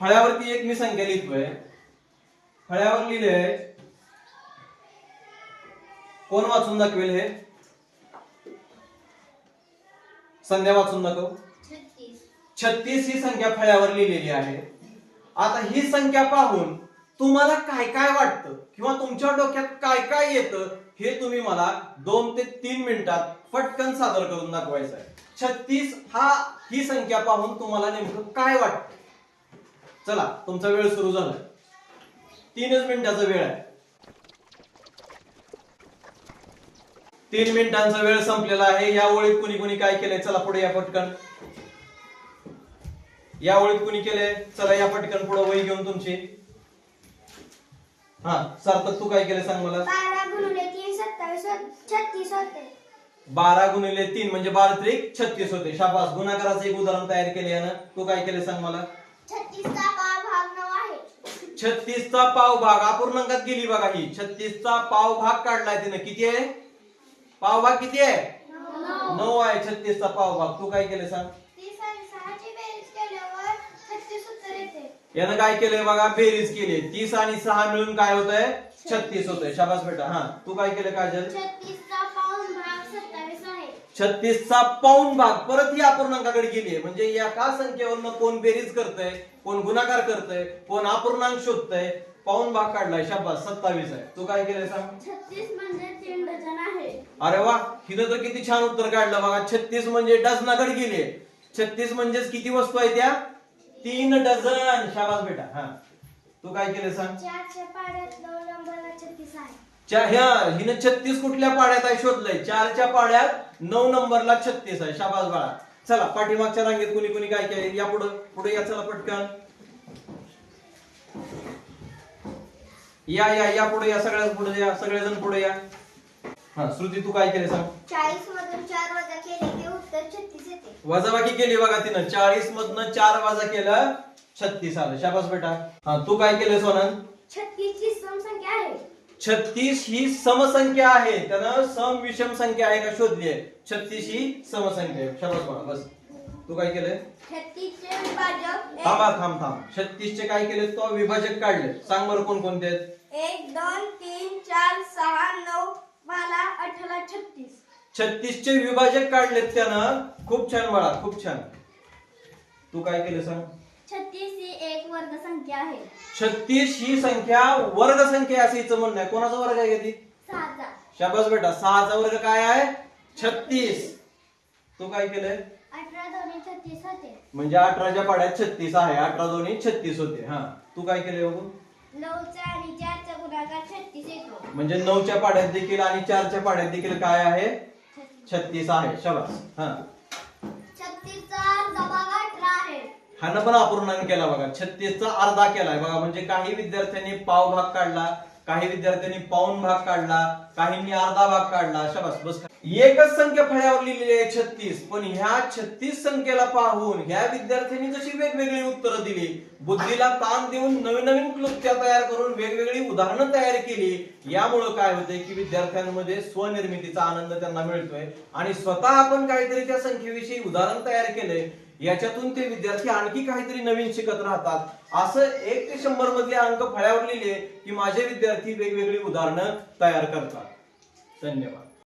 फळ्यावरती एक मी संख्या लिहितोय. फळ्यावर लिहिलंय कोण वाचून दाखवेल हे? संध्या वाचून दाखव. छत्तीस. छत्तीस ही संख्या फळ्यावर लिहिलेली आहे. आता ही संख्या पाहून तुम्हाला काय काय वाटतं किंवा तुमच्या डोक्यात काय काय येतं हे तुम्ही मला दोन ते तीन मिनिटात पटकन सादर करून दाखवायचं आहे छत्तीस हा ही संख्या पाहून तुम्हाला नेमकं काय वाटतं? चला तुमचा वेळ सुरू झाला तीनच मिनिटाचा वेळ आहे. तीन मिनिटांचा वेळ संपलेला आहे. या ओळीत कुणी कुणी काय केलंय? चला पुढे या पटकन. या ओळीत कुणी केलंय? चला या पटकन पुढे वही घेऊन तुमची. हा सार्थक तू काय केलंय सांग मला. होते. बारा गुणिले तीन म्हणजे बारा त्रिक छत्तीस होते. शाबास. गुणाकाराचं एक उदाहरण तयार केले यानं. तू काय केले सांग मला छत्तीसचा पाव भाग नऊ आहे छत्तीसचा पाव भाग अपूर्णांकात गेली बघा ही. छत्तीसचा पाव भाग काढलाय तिनं. किती आहे? पाव भाग किती आहे? नऊ. आहे छत्तीसचा पाव भाग. तू काय केले सांग? छत्तीस यानं काय केलंय बघा? बेरीज केली. तीस आणि सहा मिळून काय होत आहे छत्तीस होतंय. शाबास बेटा. हा तू काय केलं काजल? छत्तीसचा पाऊन भाग परत ही अपूर्णांकाकडे गेली म्हणजे एका संख्येवरनं कोण बेरीज करतय कोण गुणाकार करतय कोण अपूर्णांक शोधतय? पाऊन भाग काढलाय शाबास सत्तावीस आहे. तू काय केलंय सांग? म्हणजे तीन डझन आहे. अरे वा हिनं तर किती छान उत्तर काढलं बघा. छत्तीस म्हणजे डझनाकडे गेली छत्तीस म्हणजेच किती वस्तू आहे त्या? तीन डझन. शाबास बेटा हा. तू काय केलं सांग? ह्या हिनं छत्तीस कुठल्या पाड्यात आहे शोधलंय? चारच्या पाड्यात नऊ नंबरला छत्तीस आहे शाबास बाळा. चला पाठीमागच्या रांगेत कुणी कुणी काय केलं या पुढं पुढे या चला पटकन. या या या पुढे या सगळ्याच पुढे या सगळेजण पुढे या. हा श्रुती तू काय केले सांग? चाळीस मधून चार वजा केले की उत्तर छत्तीस येते. वजाबाकी केली बघा तिनं. चाळीस मधनं चार वजा केलं छत्तीस आलं. शाबास बेटा. हा तू काय केलं सोनन? छत्तीस ची समसंख्या आहे. छत्तीस ही समसंख्या आहे. त्यानं सम विषम संख्या आहे का शोधली आहे? छत्तीस ही समसंख्या आहे. शाबास बाळा बस. तू काय केलंय? छत्तीसचे विभाजक थांबा थांब थांब. छत्तीस चे काय केले? तो विभाजक काढले. सांग बरं कोण कोणते आहेत? एक दोन तीन चार सहा नऊ बारा अठरा छत्तीस. छत्तीस चे विभाजक काढलेत त्यानं. खूप छान बाळा खूप छान. तू काय केलं सांग? छत्तीस ही एक वर्ग संख्या आहे. छत्तीस ही संख्या वर्ग संख्या असं हिचं म्हणणं आहे. कोणाचा वर्ग आहे का ती? सहाचा. शाबास बेटा सहाचा वर्ग काय आहे? छत्तीस. तू काय केलंय? अठरा दोन्ही छत्तीस होते. म्हणजे अठराच्या पाड्यात छत्तीस आहे. अठरा दोन्ही छत्तीस होते. हा. तू काय केलंय बघू नऊचा आणि चारचा गुणाकार छत्तीस येतो. म्हणजे नऊच्या पाड्यात देखील आणि चारच्या पाड्यात देखील काय आहे? छत्तीस आहे. शाबास. हा. हानं पण अपूर्णांक केला बघा. छत्तीसचा अर्धा केलाय बघा. म्हणजे काही विद्यार्थ्यांनी पाव भाग काढला. काही विद्यार्थ्यांनी पाऊन भाग काढला काहींनी अर्धा भाग काढला अशा बस एकच संख्या फळ्यावर लिहिलेली आहे छत्तीस. पण ह्या छत्तीस संख्येला पाहून ह्या विद्यार्थ्यांनी जशी वेगवेगळी उत्तरं दिली बुद्धीला ताण देऊन नवीन नवीन क्लुप्त्या तयार करून वेगवेगळी उदाहरणं तयार केली यामुळं काय होते की विद्यार्थ्यांमध्ये स्वनिर्मितीचा आनंद त्यांना मिळतोय. आणि स्वतः आपण काहीतरी त्या संख्येविषयी उदाहरण तयार केलंय याच्यातून ते विद्यार्थी आणखी काहीतरी नवीन शिकत राहतात. असं एक ते शंभर मधले अंक फळ्यावर लिहिले की माझे विद्यार्थी विद्यार्थी वेगवेगळी उदाहरणं तयार करतात. धन्यवाद.